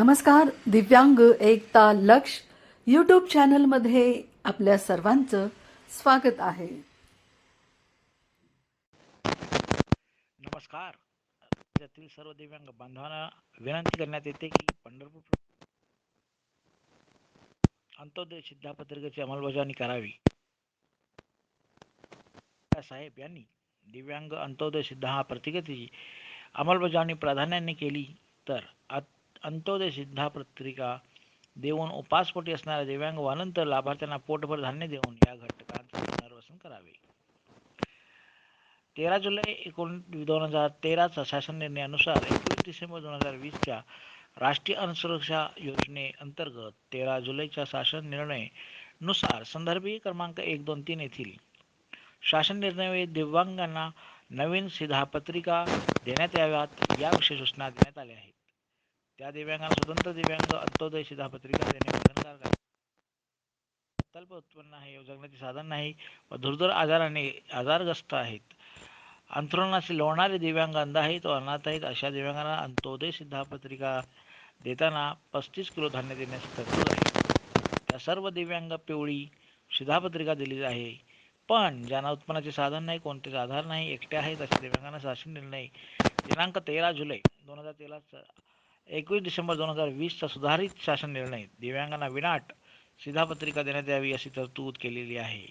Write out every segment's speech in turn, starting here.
नमस्कार दिव्यांग एकता लक्ष यूट्यूब चॅनलमध्ये आपल्या सर्वांचं स्वागत आहे. नमस्कार. राज्यातील सर्व दिव्यांग बांधवांना विनंती करण्यात येते की पंढरपूर अंत्योदय सिद्धापत्रिकेची अंमलबजावणी करावी. साहेब यांनी दिव्यांग अंत्योदय सिद्धा पत्रिकेची अंमलबजावणी प्राधान्याने केली तर अंत्योदय सिद्धा पत्रिका देऊन उपासपोटी असणाऱ्या दिव्यांग वानंतर लाभार्थ्यांना पोटभर धान्य देऊन या घटकांचे पुनर्वसन करावे. तेरा जुलै एकोण दोन हजार तेराचा शासन निर्णयानुसार एकवीस डिसेंबर दोन हजार वीसच्या राष्ट्रीय अन्नसुरक्षा योजनेअंतर्गत तेरा जुलैच्या शासन निर्णयनुसार संदर्भी क्रमांक एक दोन तीन येथील शासन निर्णय दिव्यांगांना नवीन शिधापत्रिका देण्यात याव्यात याविषयी सूचना देण्यात आल्या आहेत. त्या दिव्यांगांना स्वतंत्र दिव्यांग अंत्योदय शिधापत्रिका देणे बंधनकारक आहे. अल्प उत्पन्न आहे जगण्याचे साधन नाही व दुर्धर आजाराने आजारग्रस्त आहेत. अंथरुणाशी लोणारे दिव्यांग अंध आहेत व अनाथ आहेत अशा दिव्यांगांना अंत्योदय सिद्धापत्रिका देताना पस्तीस किलो धान्य देण्यास तरतूद आहे. त्या सर्व दिव्यांग पिवळी शिधापत्रिका दिली आहे. पण ज्यांना उत्पन्नाचे साधन नाही कोणतेच आधार नाही एकटे आहेत अशा दिव्यांगांना शासन निर्णय दिनांक तेरा जुलै दोन हजार तेराचा एकवीस डिसेंबर दोन हजार वीसचा सुधारित शासन निर्णय दिव्यांगांना विनाट शिधापत्रिका देण्यात यावी अशी तरतूद केलेली आहे.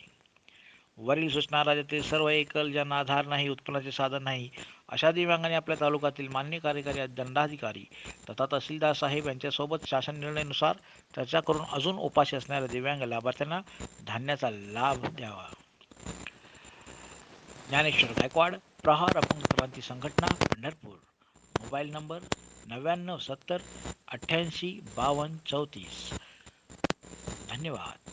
वरील सूचना राज्यातील सर्व एकल ज्यांना आधार नाही उत्पन्नाचे साधन नाही अशा दिव्यांगांनी आपल्या तालुक्यातील मान्य कार्यकारी दंडाधिकारी तथा तहसीलदार साहेब यांच्यासोबत शासन निर्णयानुसार चर्चा करून अजून उपाशी असणाऱ्या दिव्यांग लाभार्थ्यांना धान्याचा लाभ द्यावा. ज्ञानेश्वर गायकवाड प्रहार अपंग क्रांती संघटना पंढरपूर मोबाईल नंबर नव्याण्णव सत्तर अठ्ठ्याऐंशी बावन्न चौतीस. धन्यवाद.